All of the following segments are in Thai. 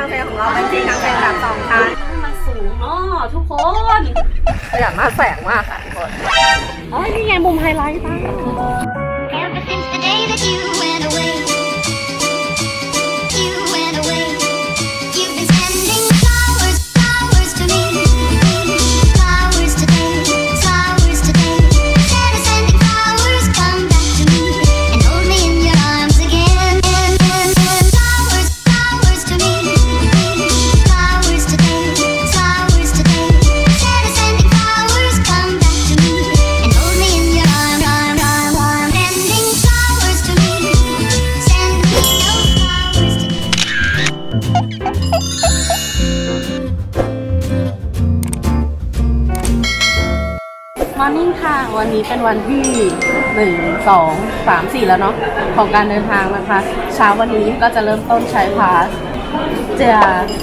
ทางเฟรของเราเป็นจริงทางเฟรแบบสองชั้นมันสูงเนาะทุกคนอยากมาแสงมากค่ะทุกคนอ๋อนี่ไงมุมไฮไลท์ตั้ง มอร์นิ่งค่ะ วันนี้เป็นวันที่หนึ่งสองสามสี่แล้วเนาะของการเดินทางนะคะ เช้าวันนี้ก็จะเริ่มต้นใช้พาสเจีย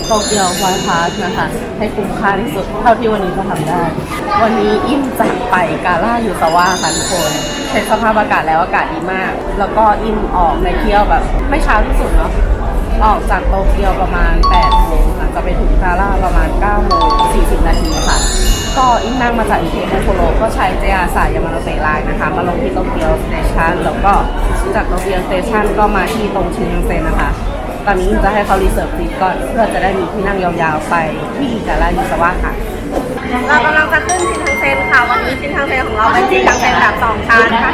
โตเกียวไวพาสนะคะ ให้คุ้มค่าที่สุดเท่าที่วันนี้จะทำได้ วันนี้อิ่มจะไปกาล่าอยู่สว่าค่ะทุกคนเช็คสภาพอากาศแล้วอากาศดีมาก แล้วก็อิ่มออกในเที่ยวแบบไม่เช้าที่สุดเนาะ ออกจากโตเกียวประมาณ8โมงค่ะจะไปถึงกาล่าประมาณ9โมง40 นาทีค่ะก็อินนั่งมาจากอิเทโคโรก็ใช้เจอาสายยามาโนเตะไลน์นะคะ มาลงที่โตเกียวสเตชันแล้วก็จากโตเกียวสเตชันก็มาที่ตรงชินคันเซ็นนะคะ ตอนนี้จะให้เขารีเซิร์ฟซีทก่อนเพื่อจะได้มีที่นั่งยาวๆไปที่กาล่ายูสวาค่ะเรากำลังจะขึ้นชินทังเซนค่ะ วันนี้ชินทังเซนของเราเป็นชินทังเซนแบบสองชั้นค่ะ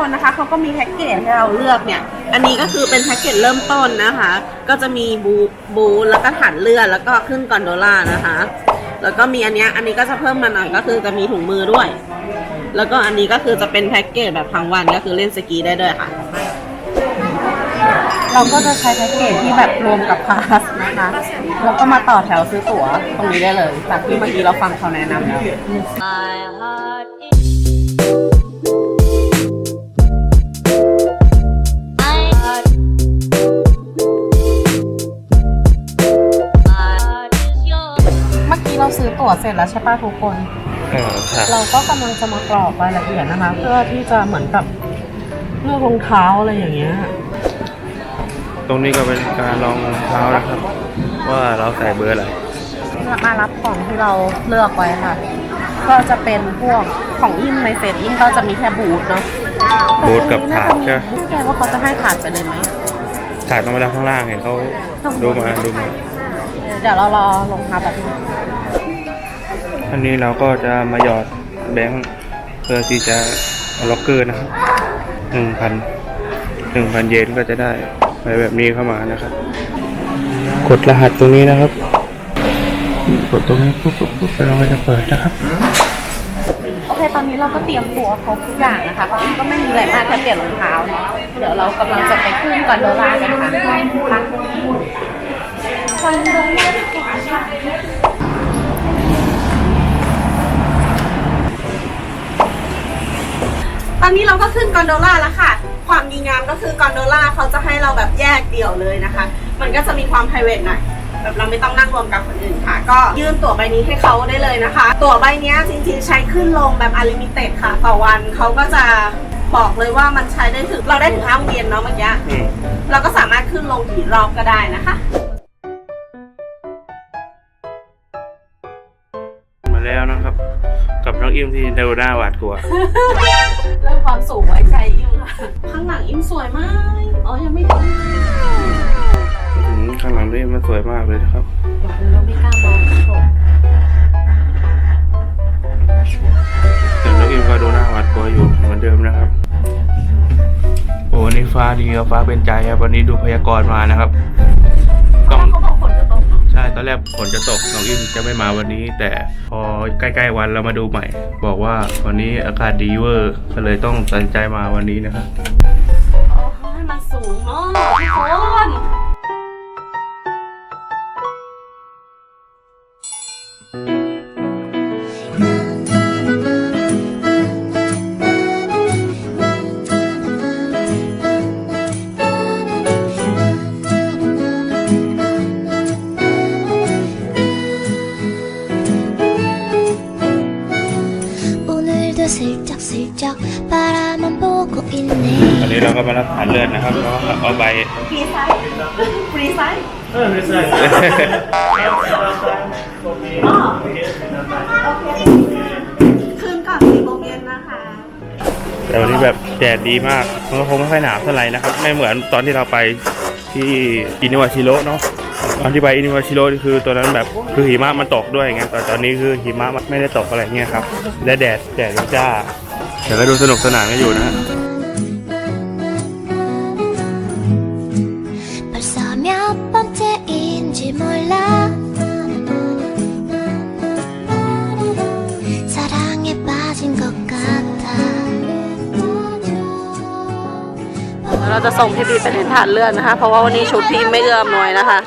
บนนะคะเขาก็มีแพ็กเกจให้เราเลือกเนี่ย อันนี้ก็คือเป็นแพ็กเกจเริ่มต้นนะคะ ก็จะมีบูบูแล้วก็ฐานเลือดแล้วก็ขึ้นกอนโดล่านะคะ แล้วก็มีอันเนี้ยอันนี้ก็จะเพิ่มมาหน่อยก็คือจะมีถุงมือด้วย แล้วก็อันนี้ก็คือจะเป็นแพ็กเกจแบบทั้งวันก็คือเล่นสกีได้ด้วยค่ะ เราก็จะใช้แพ็กเกจที่แบบรวมกับพาสนะคะแล้วก็มาต่อแถวซื้อตั๋วตรงนี้ได้เลย จากที่เมื่อกี้เราฟังเขาแนะนำแล้ว เราซื้อตั๋วเสร็จแล้วใช่ป่ะทุกคน เออครับเราก็กำลังจะมากรอกรายละเอียดนะคะ เพื่อที่จะเหมือนกับเลือกรองเท้าอะไรอย่างเงี้ย ตรงนี้ก็เป็นการลองรองเท้านะครับ ว่าเราใส่เบอร์อะไร มารับของที่เราเลือกไว้ค่ะ ก็จะเป็นพวกของอินในเซตอินก็จะมีแค่บูทเนาะบูทกับถาดใช่ไหมแกว่าเขาจะให้ถาดไปเลยไหม ถ่ายต้องมาด้านข้างล่างเห็นเขาดูมาดูมา เดี๋ยวเรารอลงเท้าแบบนึง อันนี้เราก็จะมาหยอดแบงค์เพื่อที่จะล็อกเกอร์นะครับหนึ่งพันหนึ่งพันเยนก็จะได้ไปแบบนี้เข้ามานะครับ กดรหัสตรงนี้นะครับ กดตรงนี้ปุ๊บปุ๊บปุ๊บแล้วเราก็จะเปิดนะครับโอเคตอนนี้เราก็เตรียมตัวครบทุกอย่างนะคะตอนนี้ก็ไม่มีอะไรมากแค่เปลี่ยนรองเท้าเนาะเดี๋ยวเรากำลังจะไปขึ้นก่อนโดรากันค่ะคอนโดล่าดีกว่าค่ะ ตอนนี้เราก็ขึ้นกอนโดล่าแล้วค่ะ ความดีงามก็คือกอนโดล่าเขาจะให้เราแบบแยกเดี่ยวเลยนะคะ มันก็จะมีความ p r i v a t หน่อยแบบเราไม่ต้องนั่งรวมกับคนอื่นค่ะ ก็ยื่นตั๋วใบนี้ให้เขาได้เลยนะคะ ตั๋วใบเนี้ยจริงๆใช้ขึ้นลงแบบอ n l ลิมิเต็ดค่ะ ต่อวันเขาก็จะบอกเลยว่ามันใช้ได้ถึงเราได้ถึงห้าโมงเย็นเนาะเมื่อกี้อืมเราก็สามารถขึ้นลงกี่รอบก็ได้นะคะ มาแล้วนะครับ กับน้องอิมที่เดโรด้าหวาดกลัว เรื่องความสูงไว้ใจอิมค่ะข้างหลังอิมสวยมาก อ๋อ ยังไม่ถึงอืมข้างหลังนี่มันสวยมากเลยนะครับ เราไม่กล้ามองผมแต่น้องอิมก็ดูหน้าหวาดกลัวอยู่เหมือนเดิมนะครับ โอ้วันนี้ฟ้าดีครับฟ้าเป็นใจครับวันนี้ดูพยากรณ์มานะครับ ช่ตอนแรกฝนจะตกน้องอิมจะไม่มาวันนี้ แต่พอใกล้ๆวันเรามาดูใหม่ บอกว่าวันนี้อากาศดีเวอร์ก็เลยต้องตัดสินใจมาวันนี้นะครับโอ้ยมันสูงเนาะทุกคน เราก็มารับผ่านเลือดนะครับแล้วก็เอาใบ ฟรีไซส์ฟรีไซส์อ๋อโอเคคืนก่อนสี่โมงเย็นนะคะ แต่วันนี้แบบแดดดีมาก มันก็คงไม่ค่อยหนาวเท่าไหร่นะครับ ไม่เหมือนตอนที่เราไปที่อินิวาชิโร่เนาะ ตอนที่ไปอินิวาชิโร่นี่คือตัวนั้นแบบคือหิมะมันตกด้วยไงแต่ตอนนี้คือหิมะมันไม่ได้ตกอะไรเงี้ยครับ และแดดแดดจ้าแต่ก็ดูสนุกสนานกันอยู่นะฮะ เราจะส่งพี่บีไปเล่นฐานเลื่อนนะคะ เพราะว่าวันนี้ชุดพี่ไม่เอื้อมหน่วยนะคะ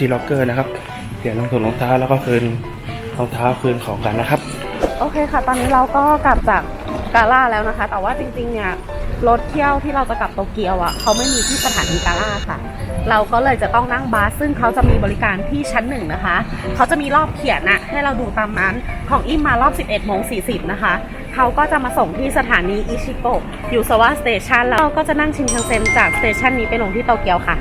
ที่ล็อกเกอร์นะครับเปลี่ยนรองถุงรองเท้าแล้วก็คืนรองเท้าคืนของกันนะครับ โอเคค่ะ ตอนนี้เราก็กลับจากกาล่าแล้วนะคะ แต่ว่าจริงๆเนี่ยรถเที่ยวที่เราจะกลับโตเกียวอะ่ะเขาไม่มีที่สถานีกาล่าค่ะ เราก็เลยจะต้องนั่งบัสซึ่งเขาจะมีบริการที่ชั้นหนึ่งนะคะเขาจะมีรอบเขียนอะให้เราดูตามนั้นของอิมมารอบ 11โมง40 นะคะเขาก็จะมาส่งที่สถานีอิชิโกะยูซาวะสเตชันแล้วเราก็จะนั่งชินคันเซ็นจากสเตชันนี้ไปลงที่โตเกียวค่ะ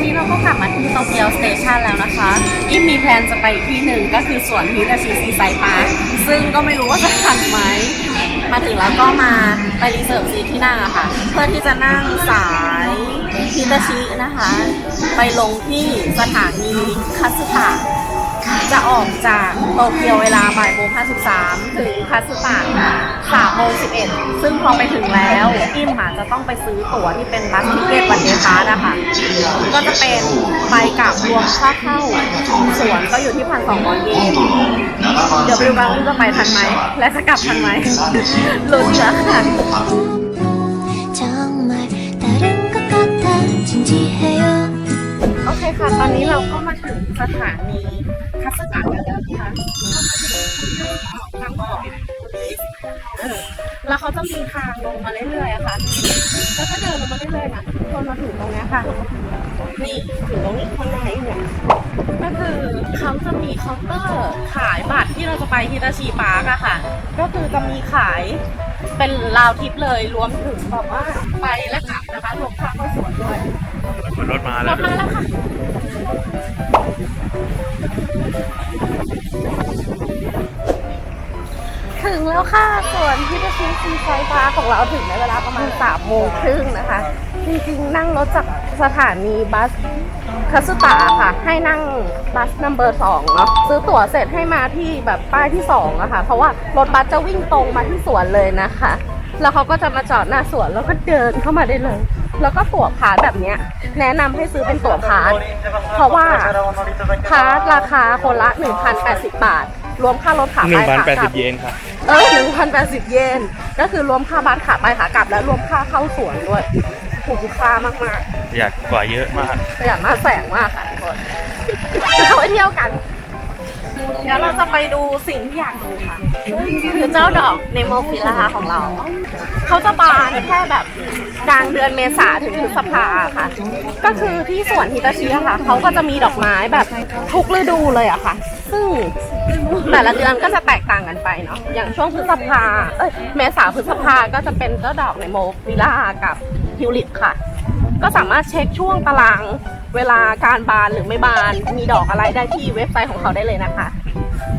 อนนี้เราก็กลับมาที่โตเกียวสเตชันแล้วนะคะอิมมีแพลนจะไปอีกที่หนึ่งก็คือสวนฮิราชิซีไซปาร์คซึ่งก็ไม่รู้ว่าจะทันไหม มาถึงแล้วก็มาไปรีเซิร์ฟซีที่นั่งอะค่ะ เพื่อที่จะนั่งสายฮิตาชินะคะ ไปลงที่สถานีคัตสึตะ จะออกจากโตเกียวเวลาบ่ายโมง53 ถึงคัตสึตะ3โมง11 ซึ่งพอไปถึงแล้วอิมอาจจะต้องไปซื้อตั๋วที่เป็นบัสทิเกตวันเดย์พาร์นะคะ ก็จะเป็นไปกลับรวมค่าเข้าสวนก็อยู่ที่พันสองร้อยเยน เดี๋ยวไปดูกันว่าจะไปทันไหม และจะกลับทันไหม ลุ้นนะค่ะ 정말 다른 것 같아 진지해요 โอเคค่ะ ตอนนี้เราก็มาถึงสถานี คัสตะแล้วนะคะทางออกเออแล้วเขาจะมีทางลงมาเรื่อยๆอะค่ะ แล้วก็เดินลงมาเรื่อยๆนะจนมาถึงตรงเนี้ยค่ะ นี่ถึงตรงนี้ข้างในเนี่ยก็คือเขาจะมีเคาน์เตอร์ขายบัตรที่เราจะไปฮิตาชิปาร์กอะค่ะ ก็คือจะมีขายเป็นราวทิปเลยรวมถึงแบบว่าไปและกลับนะคะรวมค่าเข้าสวนด้วยรถมารถแล้วมาแล้วค่ะ ถึงแล้วค่ะส่วนที่จะชี้ซีไฟฟ้าของเราถึงในเวลาประมาณสามโมงครึ่งนะคะ จริงๆ นั่งรถจากสถานีบัสคาสุตะค่ะ ให้นั่งบัสนัมเบอร์สองเนาะซื้อตั๋วเสร็จให้มาที่แบบป้ายที่สองอะค่ะ เพราะว่ารถบัสจะวิ่งตรงมาที่สวนเลยนะคะ แล้วเขาก็จะมาจอดหน้าสวนแล้วก็เดินเข้ามาได้เลย แล้วก็ตั๋วพาร์ทแบบเนี้ยแนะนำให้ซื้อเป็นตั๋วพาร์ทเพราะว่าพาร์ทราคาคนละ 1,080 บาท รวมค่ารถขาหไปนึ่งพันขาแปดกลัสิบบเยนค่ะเออ1,080 เยน ก็คือรวมค่าบัสขาไปขากลับ และรวมค่าเข้าสวนด้วยถูกค่ามากอยากกว่าเยอะมากๆประหยัดมากแสงมากค่ะทุกคน เข้าไปเที่ยวกัน เดี๋ยวเราจะไปดูสิ่งที่อยากดูค่ะ คือเจ้าดอกเนโมฟิลาของเรา เขาจะบานแค่แบบกลางเดือนเมษาถึงพฤษภาค่ะ ก็คือที่สวนฮิตาชิค่ะ เขาก็จะมีดอกไม้แบบทุกฤดูเลยอะค่ะ ซึ่งแต่ละเดือนก็จะแตกต่างกันไปเนาะ อย่างช่วงพฤษภา เอ้ย เมษาพฤษภาก็จะเป็นเจ้าดอกเนโมฟิลากับทิวลิปค่ะ ก็สามารถเช็คช่วงตารางเวลาการบานหรือไม่บาน มีดอกอะไรได้ที่เว็บไซต์ของเขาได้เลยนะคะ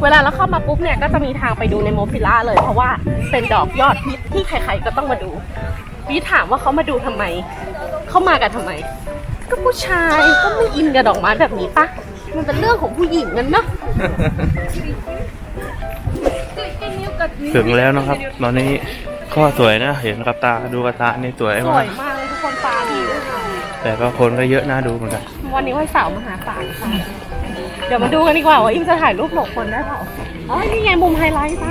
เวลาเราเข้ามาปุ๊บเนี่ยก็จะมีทางไปดูในโมฟิล่าเลย เพราะว่าเป็นดอกยอดฮิตที่ใครๆก็ต้องมาดูพี่ถามว่าเขามาดูทำไม เขามากันทำไม ก็ผู้ชายก็ไม่อินกับดอกไม้แบบนี้ปะมันเป็นเรื่องของผู้หญิงกันเนาะถึงแล้วนะครับ ตอนนี้ก็สวยนะ เห็นกับตาดูกับตานี่สวยสมาวกยมาก แต่ก็คนก็เยอะน่าดูเหมือนกันวันนี้วันเสาร์มหาศาลค่ะ เดี๋ยวมาดูกันดีกว่าว่าอิมจะถ่ายรูปหลบคนได้เปล่าอ๋อนี่ไงมุมไฮไลท์ปะเรา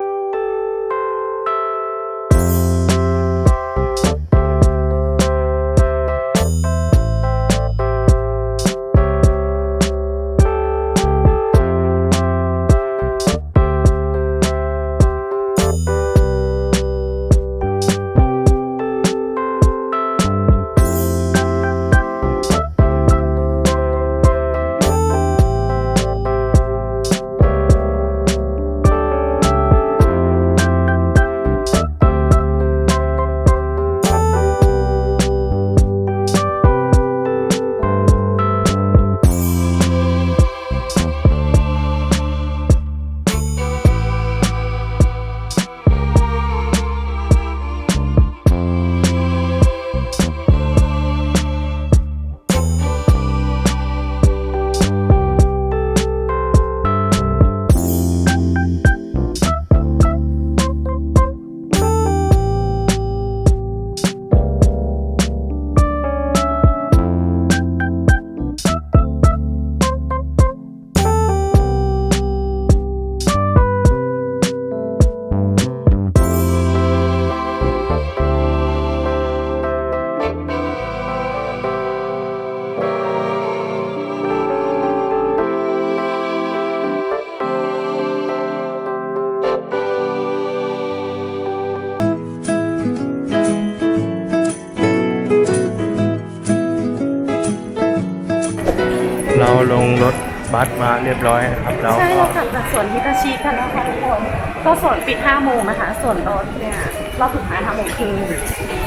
ลงรถบัสมาเรียบร้อยนะครับแล้วใช่ก็เรากลับจากสวนฮิตาชิกันแล้วค่ะทุกคนก็สวนปิด5โมงนะคะสวนรถเนี่ยเราถึงท้าย5โมงครึ่ง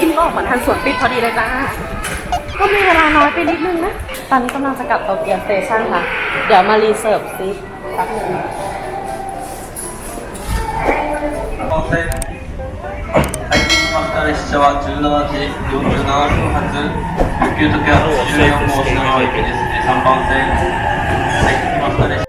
อินก็ออกมาทันสวนปิดพอดีเลยจ้าก็มีเวลาน้อยไปนิดนึงนะตอนนี้กำลังจะกลับโตเกียวสเตชันค่ะ เดี๋ยวมารีเสิร์ฟซิแป๊บหนึง最の列車は17時47分発、琉球時は14号品川駅ですね、3番線。はい、来ました、ね